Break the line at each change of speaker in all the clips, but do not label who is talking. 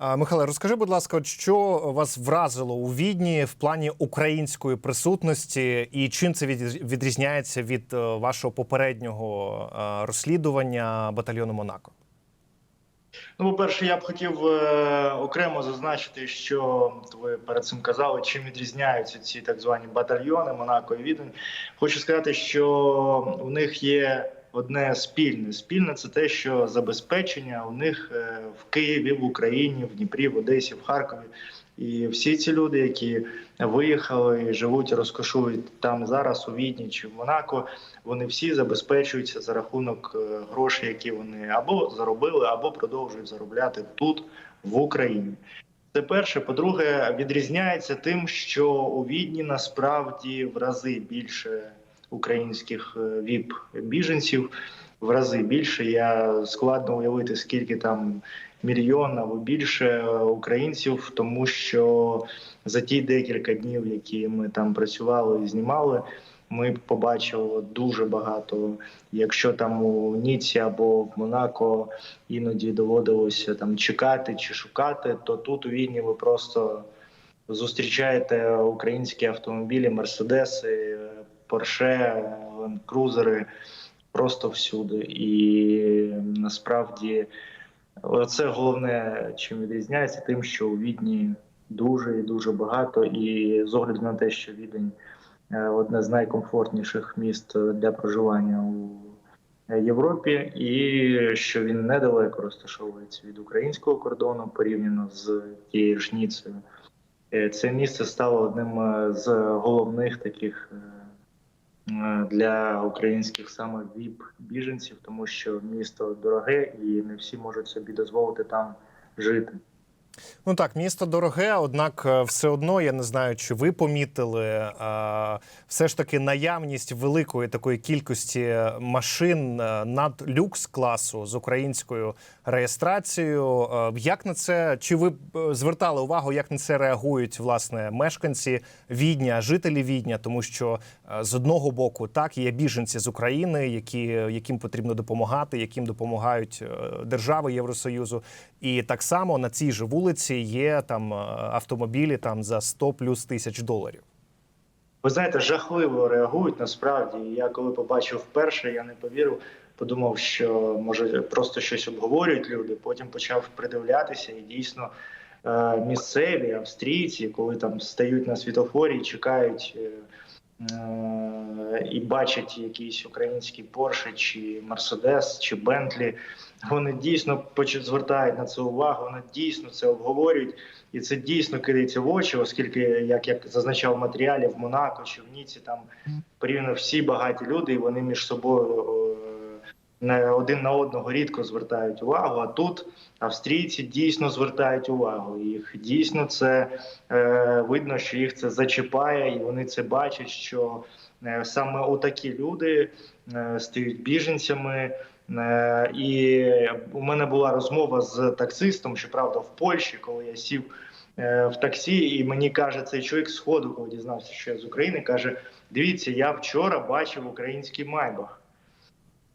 А, Михайло, розкажи, будь ласка, що вас вразило у відні в плані української присутності, і чим це відрізняється від е, вашого попереднього е, розслідування батальйону Монако?
Ну, по-перше, я б хотів е, окремо зазначити, що ви перед цим казали, чим відрізняються ці так звані батальйони Монако і Відень. Хочу сказати, що у них є одне спільне. Спільне це те, що забезпечення у них е, в Києві, в Україні, в Дніпрі, в Одесі, в Харкові. І всі ці люди, які виїхали і живуть, розкошують там зараз у Відні чи в Монако, вони всі забезпечуються за рахунок е, грошей, які вони або заробили, або продовжують заробляти тут, в Україні. Це перше. По-друге, відрізняється тим, що у Відні насправді в рази більше українських е, віп біженців, в рази більше. Я складно уявити, скільки там мільйон або більше українців, тому що за ті декілька днів, які ми там працювали і знімали, ми побачили дуже багато. Якщо там у Ніці або в Монако іноді доводилося там чекати чи шукати, то тут у Відні ви просто зустрічаєте українські автомобілі, мерседеси, порше, крузери просто всюди. І насправді це головне, чим відрізняється, тим, що у Відні дуже і дуже багато, і з огляду на те, що Відень е, одне з найкомфортніших міст для проживання у Європі, і що він недалеко розташовується від українського кордону порівняно з тією ж Ніцею. Е, Це місце стало одним е, з головних таких е, е, для українських саме віп біженців, тому що місто дороге і не всі можуть собі дозволити там жити.
Ну так, місто дороге, однак е, все одно я не знаю, чи ви помітили е, все ж таки наявність великої такої кількості машин е, над люкс класу з українською реєстрацією. Як на це чи ви звертали увагу, як на це реагують власне мешканці Відня, жителі Відня? Тому що з одного боку так є біженці з України, які яким потрібно допомагати, яким допомагають держави Євросоюзу, і так само на цій же вулиці є там е, автомобілі там за 100 плюс тисяч доларів.
Ви знаєте, жахливо реагують насправді. Я коли побачив вперше, я не повірив. Подумав, що може просто щось обговорюють люди. Потім почав придивлятися, і дійсно е, місцеві австрійці, коли там стають на світофорі, чекають е, і бачать якийсь український Порше, чи Мерседес, чи Бентлі. Вони дійсно звертають на це увагу. Вони дійсно це обговорюють, і це дійсно кидається в очі, оскільки, як я зазначав в матеріалі, в Монако чи в Ніці там порівняно всі багаті люди, і вони між собою е, не один на одного рідко звертають увагу. А тут австрійці дійсно звертають увагу. Їх дійсно це е, видно, що їх це зачіпає, і вони це бачать, що е, саме отакі люди е, стають біженцями. Е, І у мене була розмова з таксистом, щоправда, в Польщі, коли я сів е, в таксі, і мені каже цей чоловік з ходу, коли дізнався, що я з України, каже: Дивіться, я вчора бачив український майбах.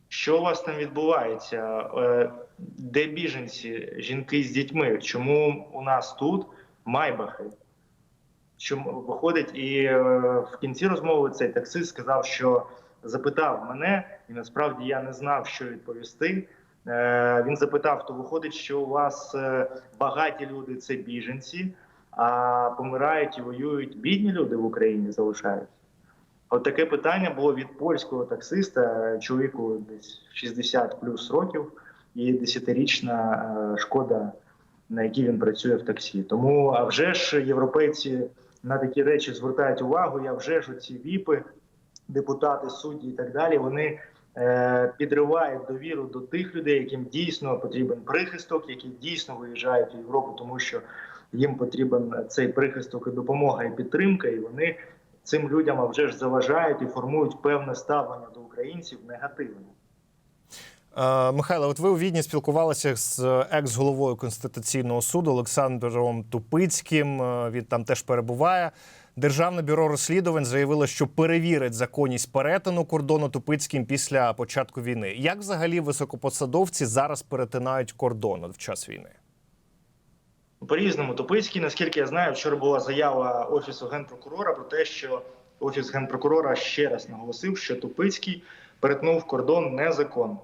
Що у вас там відбувається? Е, Де біженці, жінки з дітьми? Чому у нас тут майбахи? Чому виходить, і в кінці розмови цей таксист сказав, що запитав мене, і насправді я не знав, що відповісти. Е, Він запитав: то виходить, що у вас е, багаті люди це біженці, а помирають і воюють бідні люди в Україні залишаються. От таке питання було від польського таксиста, чоловіку десь 60 плюс років, і 10-річна е, шкода, на якій він працює в таксі. Тому а вже ж європейці на такі речі звертають увагу. Я вже ж оці віпи, депутати, судді і так далі. Вони е, підривають довіру до тих людей, яким дійсно потрібен прихисток, які дійсно виїжджають в Європу, тому що їм потрібен цей прихисток і допомога і підтримка, і вони цим людям а вже ж заважають і формують певне ставлення до українців негативне.
Е, Михайло, от ви у Відні спілкувалися з екс-головою Конституційного суду Олександром Тупицьким. Е, Він там теж перебуває. Державне бюро розслідувань заявило, що перевірить законність перетину кордону Тупицьким після початку війни. Як взагалі високопосадовці зараз перетинають кордон в час війни?
По-різному, Тупицький, наскільки я знаю, вчора була заява офісу генпрокурора про те, що офіс генпрокурора ще раз наголосив, що Тупицький перетнув кордон незаконно.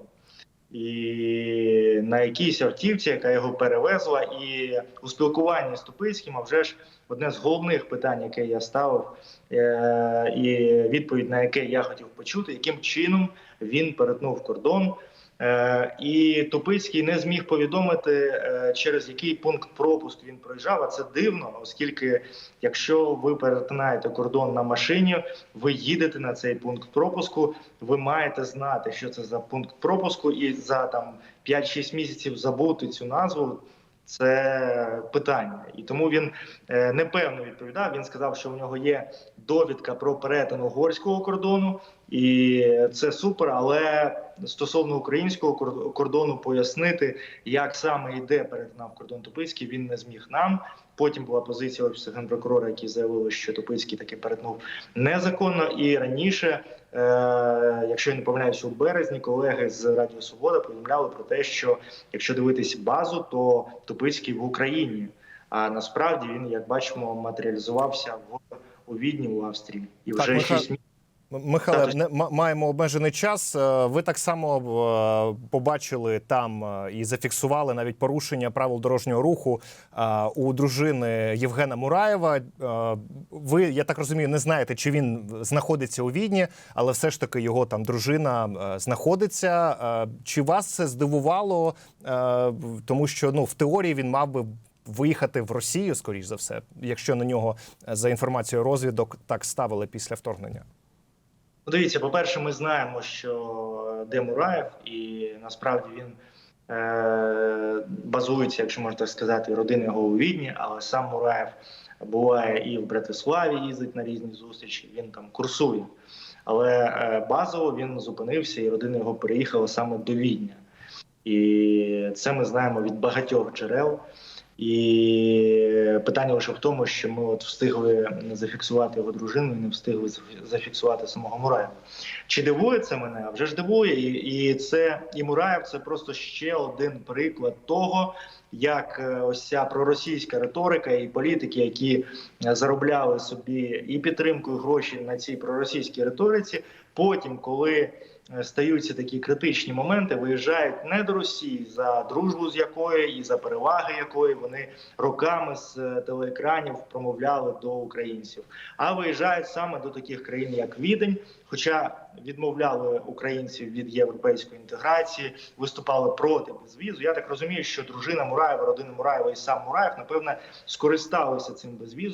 І на якійсь автівці, яка його перевезла, і у спілкуванні з Тупицьким, а вже ж одне з головних питань, яке я ставив, е- і відповідь на яке я хотів почути, яким чином він перетнув кордон. Е, І Тупицький не зміг повідомити, е, через який пункт пропуск він проїжджав. А це дивно, оскільки якщо ви перетинаєте кордон на машині, ви їдете на цей пункт пропуску, ви маєте знати, що це за пункт пропуску, і за там 5-6 місяців забути цю назву. Це питання, і тому він е, непевно відповідав. Він сказав, що в нього є довідка про перетин угорського кордону, і це супер. Але стосовно українського кордону пояснити, як саме йде перетинав кордон Тупицький, він не зміг нам. Потім була позиція офісу генпрокурора, які заявили, що Тупицький таки перетнув незаконно. І раніше, е, якщо я не помиляюся, у березні колеги з Радіо Свобода повідомляли про те, що якщо дивитись базу, то Тупицький в Україні. А насправді він, як бачимо, матеріалізувався в у Відні у Австрії, і вже
шість.
6 місяців.
Михайле, не, маємо обмежений час. Е, Ви так само е, побачили там е, і зафіксували навіть порушення правил дорожнього руху у дружини Євгена Мураєва. Ви, я так розумію, не знаєте, чи він знаходиться у Відні, але все ж таки його там дружина знаходиться. Чи вас це здивувало? Тому що ну в теорії він мав би. Виїхати в Росію, скоріш за все, якщо на нього за інформацією розвідок так ставили після вторгнення.
Дивіться, по-перше, ми знаємо, що де Мураєв, і насправді він е- базується, якщо можна так сказати, родина його у Відні, але сам Мураєв буває і в Братиславі, їздить на різні зустрічі. Він там курсує. Але е- базово він зупинився, і родина його переїхала саме до Відня. І це ми знаємо від багатьох джерел. І питання лише в тому, що ми от встигли зафіксувати його дружину і не встигли зафі- зафіксувати самого Мураєва. Чи дивує це мене? А Вже ж дивує, і, і це і Мураєв це просто ще один приклад того, як е, ось ця проросійська риторика і політики, які заробляли собі і підтримку, і гроші на цій проросійській риториці. Потім, коли стаються такі критичні моменти, виїжджають не до Росії за дружбу з якої і за переваги якої вони роками з е, телеекранів промовляли до українців, а виїжджають саме до таких країн, як Відень. Хоча відмовляли українців від європейської інтеграції, виступали проти безвізу. Я так розумію, що дружина Мураєва, родина Мураєва і сам Мураєв, напевне, скористалися цим безвізом.